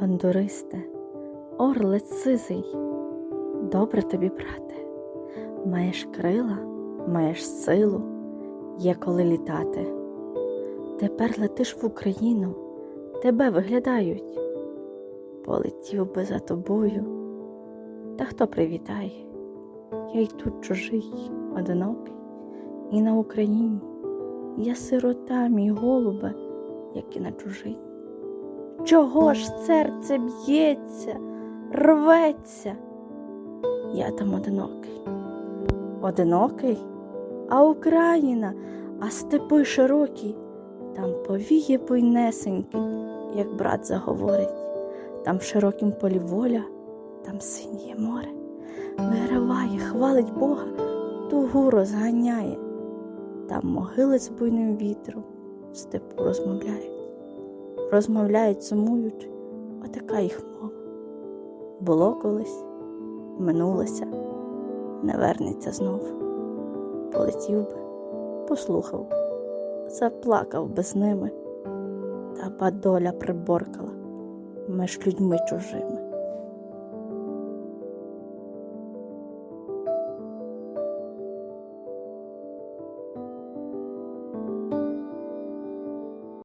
Бандуристе, орлець сизий, добре тобі, брате, маєш крила, маєш силу, є коли літати. Тепер летиш в Україну, тебе виглядають. Полетів би за тобою, та хто привітає? Я й тут чужий, одинокий, і на Україні я сирота, мій голубе, як і на чужині. Чого ж серце б'ється, рветься? Я там одинокий. Одинокий, а Україна, а степи широкі, там повіє буйнесенький, як брат заговорить, там в широкім полі воля, там синє море, виграває, хвалить Бога, тугу розганяє, там могили з буйним вітром в степу розмовляють розмовляють сумують, отака їх мова. Було колись, минулося, не вернеться знов. Полетів би, послухав, заплакав би з ними, та ба доля приборкала між людьми чужими.